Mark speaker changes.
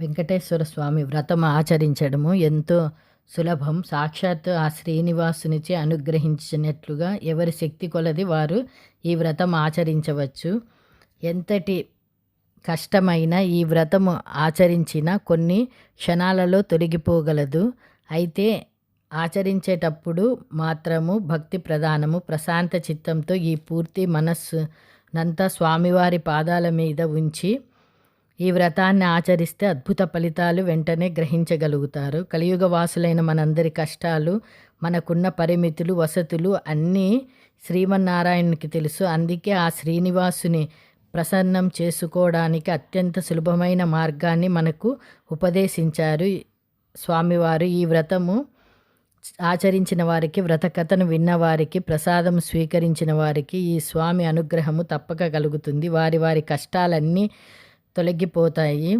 Speaker 1: వెంకటేశ్వర స్వామి వ్రతం ఆచరించడము ఎంతో సులభం. సాక్షాత్ ఆ శ్రీనివాసునిచే అనుగ్రహించినట్లుగా ఎవరి శక్తి కొలది వారు ఈ వ్రతం ఆచరించవచ్చు. ఎంతటి కష్టమైన ఈ వ్రతము ఆచరించిన కొన్ని క్షణాలలో తొలగిపోగలదు. అయితే ఆచరించేటప్పుడు మాత్రము భక్తి ప్రధానము. ప్రశాంత చిత్తంతో ఈ పూర్తి మనస్సు నంతా స్వామివారి పాదాల మీద ఉంచి ఈ వ్రతాన్ని ఆచరిస్తే అద్భుత ఫలితాలు వెంటనే గ్రహించగలుగుతారు. కలియుగ వాసులైన మనందరి కష్టాలు మనకున్న పరిమితులు వసతులు అన్నీ శ్రీమన్నారాయణునికి తెలుసు. అందుకే ఆ శ్రీనివాసుని ప్రసన్నం చేసుకోవడానికి అత్యంత సులభమైన మార్గాన్ని మనకు ఉపదేశించారు స్వామివారు. ఈ వ్రతము ఆచరించిన వారికి వ్రత కథను విన్నవారికి ప్రసాదం స్వీకరించిన వారికి ఈ స్వామి అనుగ్రహము తప్పక కలుగుతుంది. వారి వారి కష్టాలన్నీ తొలగిపోతాయి.